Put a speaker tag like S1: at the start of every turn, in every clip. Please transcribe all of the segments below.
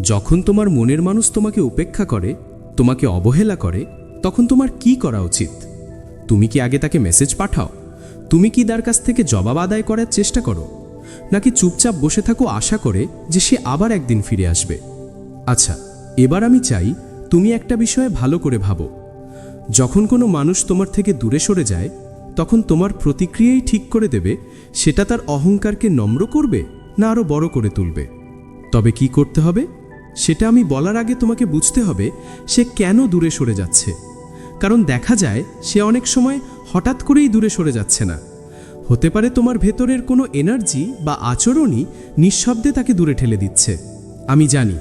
S1: যখন তোমার মনের মানুষ তোমাকে উপেক্ষা করে, তোমাকে অবহেলা করে, তখন তোমার কি করা উচিত? তুমি কি আগে তাকে মেসেজ পাঠাও? তুমি কি তার কাছ থেকে জবাব আদায় করার চেষ্টা করো? নাকি চুপচাপ বসে থাকো আশা করে যে সে আবার একদিন ফিরে আসবে? আচ্ছা এবার আমি চাই তুমি একটা বিষয়ে ভালো করে ভাবো। যখন কোনো মানুষ তোমার থেকে দূরে সরে যায়, তখন তোমার প্রতিক্রিয়াই ঠিক করে দেবে সেটা তার অহংকারকে নম্র করবে না আরও বড় করে তুলবে। তবে কি করতে হবে? সেটা আমি বলার আগে তোমাকে বুঝতে হবে, সে কেন দূরে সরে যাচ্ছে। কারণ দেখা যায়, সে অনেক সময় হঠাৎ করেই দূরে সরে যাচ্ছে না। হতে পারে তোমার ভেতরের কোনো এনার্জি বা আচরণই নিঃশব্দে তাকে দূরে ঠেলে দিচ্ছে। আমি জানি,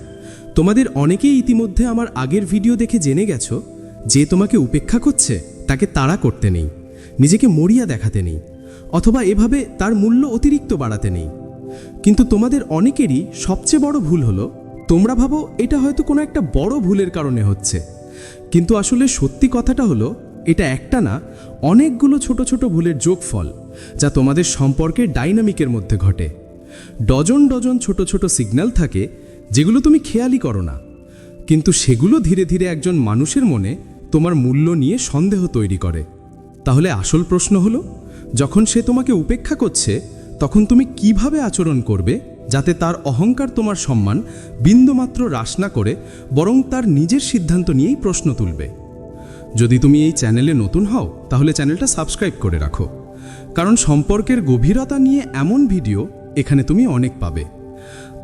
S1: তোমাদের অনেকেই ইতিমধ্যে আমার আগের ভিডিও দেখে জেনে গেছো, যে তোমাকে উপেক্ষা করছে, তাকে তাড়া করতে নেই, নিজেকে মরিয়া দেখাতে নেই, অথবা এভাবে তার মূল্য অতিরিক্ত বাড়াতে নেই। কিন্তু তোমাদের অনেকেরই সবচেয়ে বড় ভুল হলো তোমরা ভাবো এটা হয়তো কোনো একটা বড় ভুলের কারণে হচ্ছে। কিন্তু আসলে সত্যি কথাটা হলো, এটা একটা না, অনেকগুলো ছোট ছোট ভুলের যোগফল যা তোমাদের সম্পর্কের ডাইনামিকের মধ্যে ঘটে। ডজন ডজন ছোট ছোট সিগন্যাল থাকে যেগুলো তুমি খেয়ালই করো না। কিন্তু সেগুলো ধীরে ধীরে একজন মানুষের মনে তোমার মূল্য নিয়ে সন্দেহ তৈরি করে। তাহলে আসল প্রশ্ন হলো, যখন সে তোমাকে উপেক্ষা করছে, তখন তুমি কীভাবে আচরণ করবে? যাতে তার অহংকার তোমার সম্মান বিন্দুমাত্র হ্রাস না করে, বরং তার নিজের সিদ্ধান্ত নিয়েই প্রশ্ন তুলবে। যদি তুমি এই চ্যানেলে নতুন হও, তাহলে চ্যানেলটা সাবস্ক্রাইব করে রাখো। কারণ সম্পর্কের গভীরতা নিয়ে এমন ভিডিও এখানে তুমি অনেক পাবে।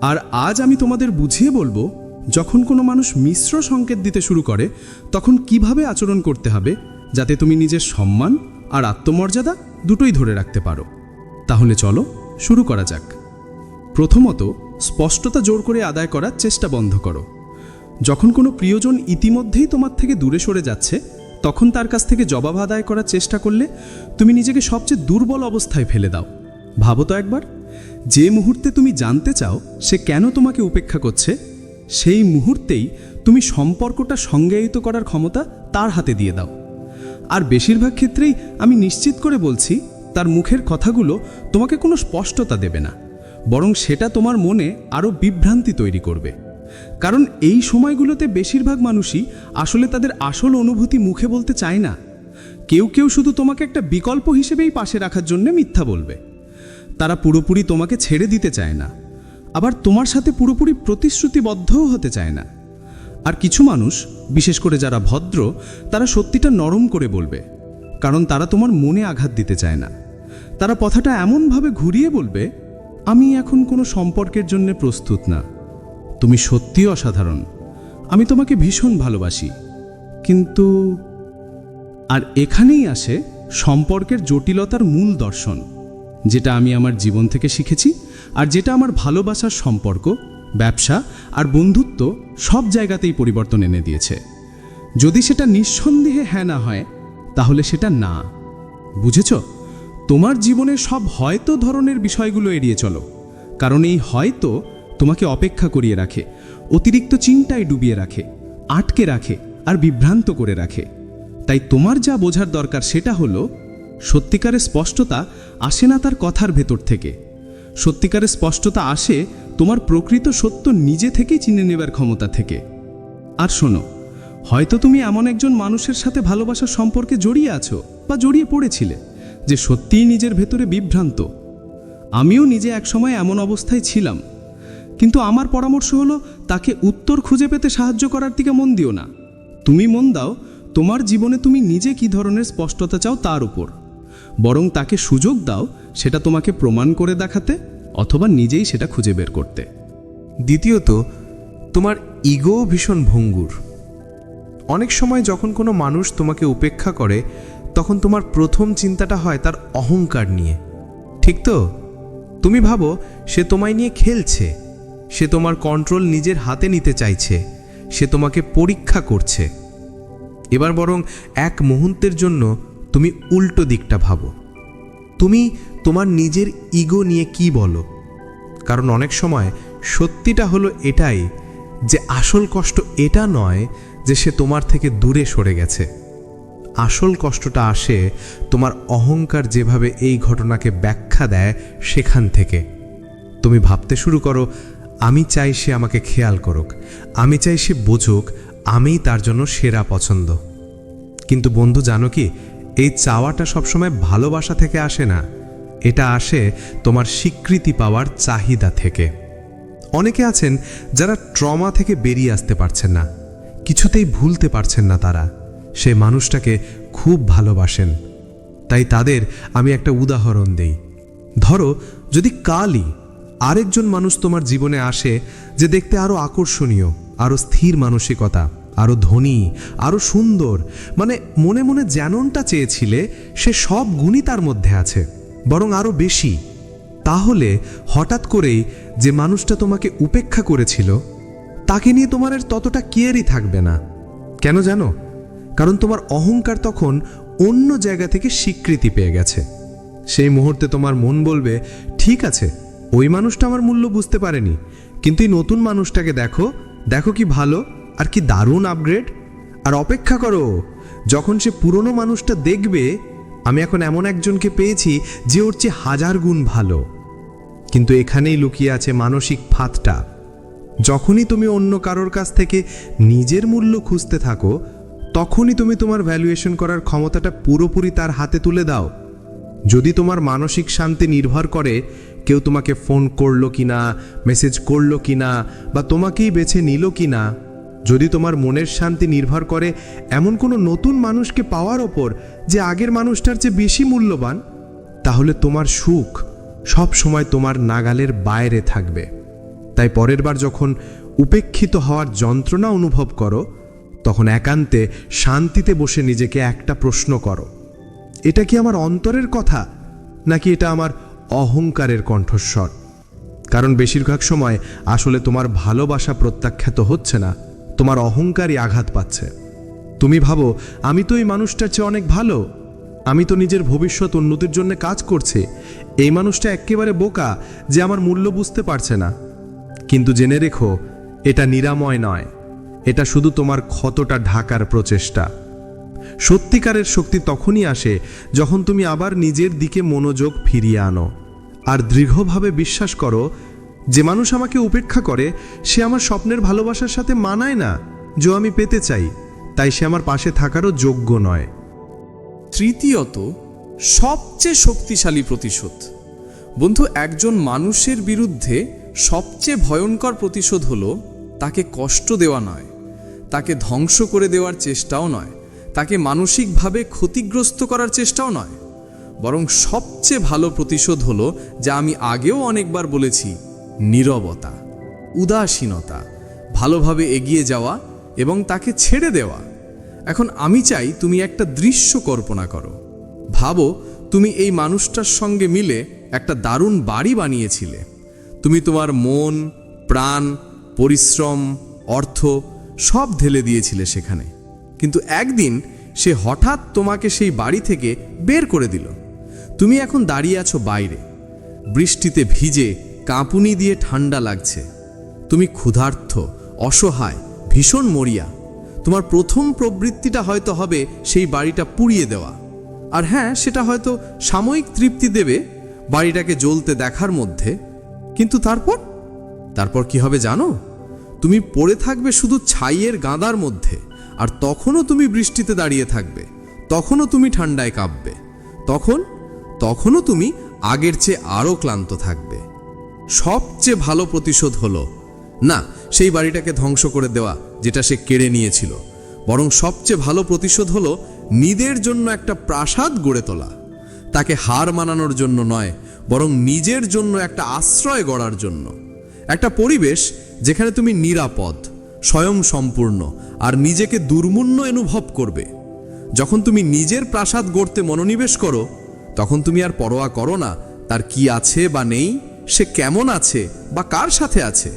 S1: আর আজ আমি তোমাদের বুঝিয়ে বলব, যখন কোনো মানুষ মিশ্র সংকেত দিতে শুরু করে, তখন কীভাবে আচরণ করতে হবে, যাতে তুমি নিজের সম্মান আর আত্মমর্যাদা দুটোই ধরে রাখতে পারো। তাহলে চলো, শুরু করা যাক। প্রথমত, স্পষ্টতা জোর করে আদায় করার চেষ্টা বন্ধ করো। যখন কোনো প্রিয়জন ইতিমধ্যেই তোমার থেকে দূরে সরে যাচ্ছে, তখন তার কাছ থেকে জবাব আদায় করার চেষ্টা করলে তুমি নিজেকে সবচেয়ে দুর্বল অবস্থায় ফেলে দাও। ভাবো তো একবার, যে মুহূর্তে তুমি জানতে চাও সে কেন তোমাকে উপেক্ষা করছে, সেই মুহূর্তেই তুমি সম্পর্কটা সংজ্ঞায়িত করার ক্ষমতা তার হাতে দিয়ে দাও। আর বেশিরভাগ ক্ষেত্রেই আমি নিশ্চিত করে বলছি, তার মুখের কথাগুলো তোমাকে কোনো স্পষ্টতা দেবে না। বরং সেটা তোমার মনে আরও বিভ্রান্তি তৈরি করবে। কারণ এই সময়গুলোতে বেশিরভাগ মানুষই আসলে তাদের আসল অনুভূতি মুখে বলতে চায় না। কেউ কেউ শুধু তোমাকে একটা বিকল্প হিসেবেই পাশে রাখার জন্য মিথ্যা বলবে। তারা পুরোপুরি তোমাকে ছেড়ে দিতে চায় না। আবার তোমার সাথে পুরোপুরি প্রতিশ্রুতিবদ্ধও হতে চায় না। আর কিছু মানুষ, বিশেষ করে যারা ভদ্র, তারা সত্যিটা নরম করে বলবে। কারণ তারা তোমার মনে আঘাত দিতে চায় না। তারা কথাটা এমনভাবে ঘুরিয়ে বলবে আমি এখন কোনো সম্পর্কের জন্য প্রস্তুত না। তুমি সত্যি অসাধারণ। আমি তোমাকে ভীষণ ভালোবাসি। কিন্তু আর এখানেই আসে সম্পর্কের জটিলতার মূল দর্শন, যেটা আমি আমার জীবন থেকে শিখেছি আর যেটা আমার ভালোবাসার সম্পর্ক, ব্যবসা আর বন্ধুত্ব সব জায়গাতেই পরিবর্তন এনে দিয়েছে। যদি সেটা নিঃসন্দেহে হ্যাঁ না হয়, তাহলে সেটা না। বুঝেছ? তোমার জীবনে সব হয়তো ধরনের বিষয়গুলো এড়িয়ে চলো, কারণ এই হয়তো তোমাকে অপেক্ষা করিয়ে রাখে, অতিরিক্ত চিন্তায় ডুবিয়ে রাখে, আটকে রাখে আর বিভ্রান্ত করে রাখে। তাই তোমার যা বোঝার দরকার সেটা হলো, সত্যিকারের স্পষ্টতা আসে না তার কথার ভেতর থেকে। সত্যিকারের স্পষ্টতা আসে তোমার প্রকৃত সত্য নিজে থেকেই চিনে নেবার ক্ষমতা থেকে। আর শোনো, হয়তো তুমি এমন একজন মানুষের সাথে ভালোবাসার সম্পর্কে জড়িয়ে আছো বা জড়িয়ে পড়েছিলে যে সত্যিই নিজের ভেতরে বিভ্রান্ত। আমিও নিজে একসময় এমন অবস্থায় ছিলাম, কিন্তু আমার পরামর্শ হলো তাকে উত্তর খুঁজে পেতে সাহায্য করার দিকে মন দিও না। তুমি মন দাও, তোমার জীবনে তুমি নিজে কি ধরনের স্পষ্টতা চাও তার উপর। বরং তাকে সুযোগ দাও সেটা তোমাকে প্রমাণ করে দেখাতে অথবা নিজেই সেটা খুঁজে বের করতে।
S2: দ্বিতীয়ত, তোমার ইগো ভীষণ ভঙ্গুর। অনেক সময় যখন কোনো মানুষ তোমাকে উপেক্ষা করে তখন তোমার প্রথম চিন্তাটা হয় তার অহংকার নিয়ে। ঠিক তো? তুমি ভাবো, সে তোমায় নিয়ে খেলছে। সে তোমার কন্ট্রোল নিজের হাতে নিতে চাইছে। সে তোমাকে পরীক্ষা করছে। এবার বরং এক মুহূর্তের জন্য তুমি উল্টো দিকটা ভাবো। তুমি তোমার নিজের ইগো নিয়ে কি বলো? কারণ অনেক সময় সত্যিটা হলো এটাই, যে আসল কষ্ট এটা নয় যে সে তোমার থেকে দূরে সরে গেছে। আসল কষ্টটা আসে তোমার অহংকার যেভাবে এই ঘটনাকে ব্যাখ্যা দেয় সেখান থেকে। তুমি ভাবতে শুরু করো, আমি চাই সে আমাকে খেয়াল করুক, আমি চাই সে বুঝুক, আমিই তার জন্য সেরা পছন্দ। কিন্তু বন্ধু, জানো কি, এই চাওয়াটা সবসময় ভালোবাসা থেকে আসে না। এটা আসে তোমার স্বীকৃতি পাওয়ার চাহিদা থেকে। অনেকে আছেন যারা ট্রমা থেকে বেরিয়ে আসতে পারছেন না, কিছুতেই ভুলতে পারছেন না তারা। সে মানুষটাকে খুব ভালোবাসেন। তাই তাদের আমি একটা উদাহরণ দেই। ধরো, যদি কালই আরেকজন মানুষ তোমার জীবনে আসে যে দেখতে আরও আকর্ষণীয় আরও স্থির মানসিকতা আরও ধনী আরও সুন্দর মানে মনে মনে যেমনটা চেয়েছিলে, সে সব গুণই তার মধ্যে আছে, বরং আরও বেশি। তাহলে হঠাৎ করেই যে মানুষটা তোমাকে উপেক্ষা করেছিল, তাকে নিয়ে তোমার ততটা কেয়ারই থাকবে না। কেন জানো? কারণ তোমার অহংকার তখন অন্য জায়গা থেকে স্বীকৃতি পেয়ে গেছে। সেই মুহূর্তে তোমার মন বলবে, ঠিক আছে, ওই মানুষটা আমার মূল্য বুঝতে পারেনি। কিন্তু এই নতুন মানুষটাকে দেখো দেখো কি ভালো আর কি দারুণ আপগ্রেড আর অপেক্ষা করো, যখন সে পুরনো মানুষটা দেখবে, আমি এখন এমন একজনকে পেয়েছি যে ওর চেয়ে হাজার গুণ ভালো। কিন্তু এখানেই লুকিয়ে আছে মানসিক ফাঁদটা। যখনই তুমি অন্য কারোর কাছ থেকে নিজের মূল্য খুঁজতে থাকো তখনই তুমি তোমার ভ্যালুয়েশন করার ক্ষমতাটা পুরোপুরি তার হাতে তুলে দাও। যদি তোমার মানসিক শান্তি নির্ভর করে কেউ তোমাকে ফোন করল কিনা মেসেজ করল কিনা, বা তোমাকেই বেছে নিল কিনা, যদি তোমার মনের শান্তি নির্ভর করে এমন কোনো নতুন মানুষকে পাওয়ার ওপর যে আগের মানুষটার চেয়ে বেশি মূল্যবান, তাহলে তোমার সুখ সব সময় তোমার নাগালের বাইরে থাকবে। তাই পরের বার যখন উপেক্ষিত হওয়ার যন্ত্রণা অনুভব করো তখন একান্তে শান্তিতে বসে নিজেকে একটা প্রশ্ন করো। এটা কি আমার অন্তরের কথা, নাকি এটা আমার অহংকারের কণ্ঠস্বর? কারণ বেশিরভাগ সময় আসলে তোমার ভালোবাসা প্রত্যাখ্যাত হচ্ছে না, তোমার অহংকারই আঘাত পাচ্ছে। তুমি ভাবো, আমি তো এই মানুষটার চেয়ে অনেক ভালো, আমি তো নিজের ভবিষ্যৎ উন্নতির জন্য কাজ করছি, এই মানুষটা একেবারে বোকা যে আমার মূল্য বুঝতে পারছে না। কিন্তু জেনে রেখো, এটা নিরাময় নয়। এটা শুধু তোমার ক্ষতটা ঢাকার প্রচেষ্টা। সত্যিকারের শক্তি তখনই আসে যখন তুমি আবার নিজের দিকে মনোযোগ ফিরিয়ে আনো। আর দৃঢ়ভাবে বিশ্বাস করো, যে মানুষ আমাকে উপেক্ষা করে, সে আমার স্বপ্নের ভালোবাসার সাথে মানায় না যে আমি পেতে চাই, তাই সে আমার পাশে থাকারও যোগ্য নয়।
S3: তৃতীয়ত, সবচেয়ে শক্তিশালী প্রতিশোধ। বন্ধু, একজন মানুষের বিরুদ্ধে সবচেয়ে ভয়ঙ্কর প্রতিশোধ হলো তাকে কষ্ট দেওয়া নয়। তাকে ধ্বংস করে দেওয়ার চেষ্টাও নয়, তাকে মানসিকভাবে ক্ষতিগ্রস্ত করার চেষ্টাও নয়। বরং সবচেয়ে ভালো প্রতিশোধ হলো যা আমি আগেও অনেকবার বলেছি, নীরবতা, উদাসীনতা, ভালোভাবে এগিয়ে যাওয়া এবং তাকে ছেড়ে দেওয়া। এখন আমি চাই তুমি একটা দৃশ্য কল্পনা করো। ভাবো, তুমি এই মানুষটার সঙ্গে মিলে একটা দারুণ বাড়ি বানিয়েছিলে। তুমি তোমার মন, প্রাণ, পরিশ্রম, অর্থ সব ঢেলে দিয়েছিলে সেখানে। কিন্তু একদিন সে হঠাৎ তোমাকে সেই বাড়ি থেকে বের করে দিল। তুমি এখন দাঁড়িয়ে আছো বাইরে। বৃষ্টিতে ভিজে কাঁপুনি দিয়ে ঠান্ডা লাগছে। তুমি ক্ষুধার্থ, অসহায়, ভীষণ মরিয়া। তোমার প্রথম প্রবৃত্তিটা হয়তো হবে সেই বাড়িটা পুড়িয়ে দেওয়া। আর হ্যাঁ সেটা হয়তো সাময়িক তৃপ্তি দেবে বাড়িটাকে জ্বলতে দেখার মধ্যে। কিন্তু তারপর? তারপর কি হবে জানো? তুমি পড়ে থাকবে শুধু ছাইয়ের গাদার মধ্যে, আর তখনও তুমি বৃষ্টিতে দাঁড়িয়ে থাকবে, তখনও তুমি ঠান্ডায় কাঁপবে, তখন, তখনও তুমি আগের চেয়ে আরও ক্লান্ত থাকবে। সবচেয়ে ভালো প্রতিশোধ হলো, না, সেই বাড়িটাকে ধ্বংস করে দেওয়া যেটা সে কেড়ে নিয়েছিল, বরং সবচেয়ে ভালো প্রতিশোধ হলো নিদের জন্য একটা প্রাসাদ গড়ে তোলা। তাকে হার মানানোর জন্য নয়, বরং নিজের জন্য একটা আশ্রয় গড়ার জন্য। একটা পরিবেশ যেখানে তুমি নিরাপদ, স্বয়ং সম্পূর্ণ আর নিজেকে দুর্মূল্য অনুভব করবে। যখন তুমি নিজের প্রাসাদ গড়তে মনোনিবেশ করো, তখন তুমি আর পরোয়া করো না তার কি আছে বা নেই, সে কেমন আছে বা কার সাথে আছে।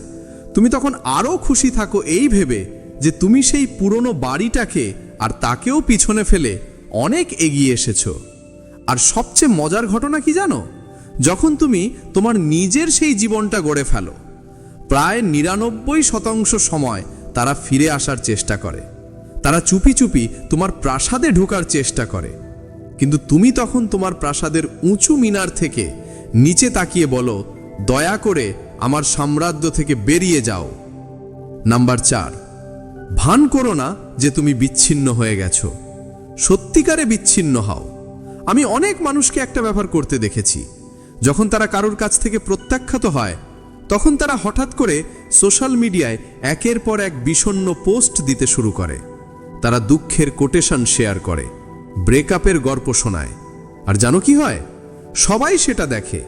S3: তুমি তখন আরও খুশি থাকো এই ভেবে যে তুমি সেই পুরনো বাড়িটাকে আর তাকেও পিছনে ফেলে অনেক এগিয়ে এসেছ। আর সবচেয়ে মজার ঘটনা কি জানো? যখন তুমি তোমার নিজের সেই জীবনটা গড়ে ফেলো প্রায় নিরানব্বই শতাংশ সময় তারা ফিরে আসার চেষ্টা করে। তারা চুপি চুপি তোমার প্রাসাদে ঢোকার চেষ্টা করে। কিন্তু তুমি তখন তোমার প্রাসাদের উঁচু মিনার থেকে নিচে তাকিয়ে বলো, দয়া করে
S4: আমার সাম্রাজ্য থেকে বেরিয়ে যাও। নাম্বার চার, ভান করো না যে তুমি বিচ্ছিন্ন হয়ে গেছো। সত্যিকারে বিচ্ছিন্ন হও। আমি অনেক মানুষকে একটা ব্যাপার করতে দেখেছি। যখন তারা কারোর কাছ থেকে প্রত্যাখ্যাত হয় তখন তারা হঠাৎ করে সোশ্যাল মিডিয়ায় একের পর এক বিষণ্ণ পোস্ট দিতে শুরু করে। তারা দুঃখের কোটেশন শেয়ার করে, ব্রেকআপের গল্প শোনায়। আর জানো কি হয়? সবাই সেটা দেখে,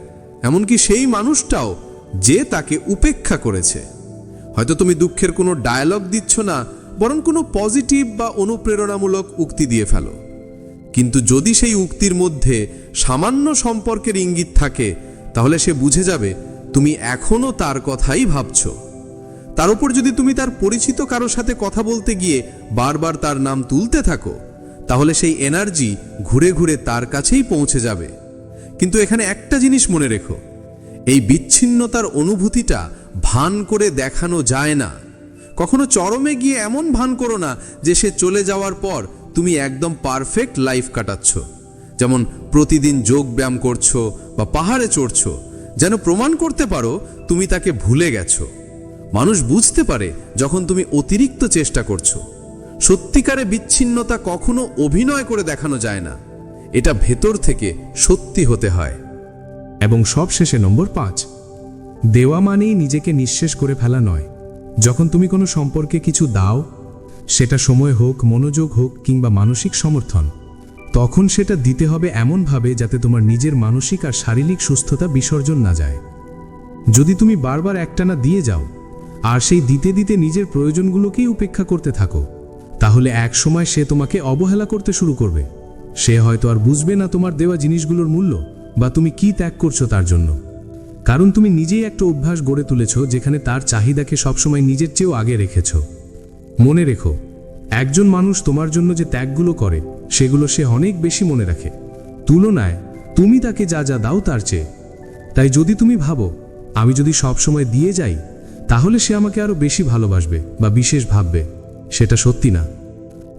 S4: এমনকি সেই মানুষটাও যে তাকে উপেক্ষা করেছে। হয়তো তুমি দুঃখের কোনো ডায়ালগ দিচ্ছ না, বরং কোনো পজিটিভ বা অনুপ্রেরণামূলক উক্তি দিয়ে ফেলো। কিন্তু যদি সেই উক্তির মধ্যে সামান্য সম্পর্কের ইঙ্গিত থাকে, তাহলে সে বুঝে যাবে তুমি এখনও তার কথাই ভাবছ। তার উপর যদি তুমি তার পরিচিত কারোর সাথে কথা বলতে গিয়ে বারবার তার নাম তুলতে থাকো, তাহলে সেই এনার্জি ঘুরে ঘুরে তার কাছেই পৌঁছে যাবে। কিন্তু এখানে একটা জিনিস মনে রেখো, এই বিচ্ছিন্নতার অনুভূতিটা ভান করে দেখানো যায় না। কখনো চরমে গিয়ে এমন ভান করো না যে সে চলে যাওয়ার পর তুমি একদম পারফেক্ট লাইফ কাটাচ্ছ। যেমন প্রতিদিন যোগ ব্যায়াম করছ বা পাহাড়ে চড়ছো যেন প্রমাণ করতে পারো তুমি তাকে ভুলে গেছো। মানুষ বুঝতে পারে যখন তুমি অতিরিক্ত চেষ্টা করছ। সত্যিকারে বিচ্ছিন্নতা কখনো অভিনয় করে দেখানো যায় না। এটা ভেতর থেকে সত্যি হতে হয়।
S1: এবং সব শেষে নম্বর পাঁচ, দেওয়া মানেই নিজেকে নিঃশেষ করে ফেলা নয়। যখন তুমি কোনো সম্পর্কে কিছু দাও, সেটা সময় হোক, মনোযোগ হোক কিংবা মানসিক সমর্থন তখন সেটা দিতে হবে এমনভাবে যাতে তোমার নিজের মানসিক আর শারীরিক সুস্থতা বিসর্জন না যায়। যদি তুমি বারবার একটানা দিয়ে যাও, আর সেই দিতে দিতে নিজের প্রয়োজনগুলোকেই উপেক্ষা করতে থাকো, তাহলে এক সময় সে তোমাকে অবহেলা করতে শুরু করবে। সে হয়তো আর বুঝবে না তোমার দেওয়া জিনিসগুলোর মূল্য বা তুমি কি ত্যাগ করছ তার জন্য। কারণ তুমি নিজেই একটা অভ্যাস গড়ে তুলেছ যেখানে তার চাহিদাকে সবসময় নিজের চেয়েও আগে রেখেছ। মনে রেখো, একজন মানুষ তোমার জন্য যে ত্যাগগুলো করে সেগুলো সে অনেক বেশি মনে রাখে। তুলনায় তুমি তাকে যা যা দাও তার চেয়ে। তাই যদি তুমি ভাবো, আমি যদি সব সময় দিয়ে যাই, তাহলে সে আমাকে আরও বেশি ভালোবাসবে বা বিশেষ ভাববে। সেটা সত্যি না।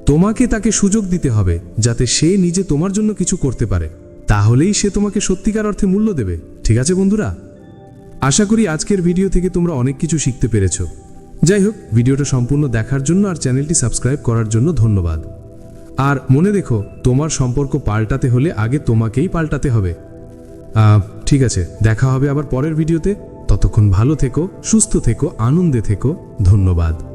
S1: তোমাকে তাকে সুযোগ দিতে হবে যাতে সে নিজে তোমার জন্য কিছু করতে পারে। তাহলেই সে তোমাকে সত্যিকার অর্থে মূল্য দেবে। ঠিক আছে বন্ধুরা? আশা করি আজকের ভিডিও থেকে তোমরা অনেক কিছু শিখতে পেরেছ। যাই হোক, ভিডিওটা সম্পূর্ণ দেখার জন্য আর চ্যানেলটি সাবস্ক্রাইব করার জন্য ধন্যবাদ। আর মনে দেখো তোমার সম্পর্ক পাল্টাতে হলে আগে তোমাকেই পাল্টাতে হবে। ঠিক আছে, দেখা হবে আবার পরের ভিডিওতে। ততক্ষণ ভালো থেকো, সুস্থ থেকো, আনন্দে থেকো। ধন্যবাদ।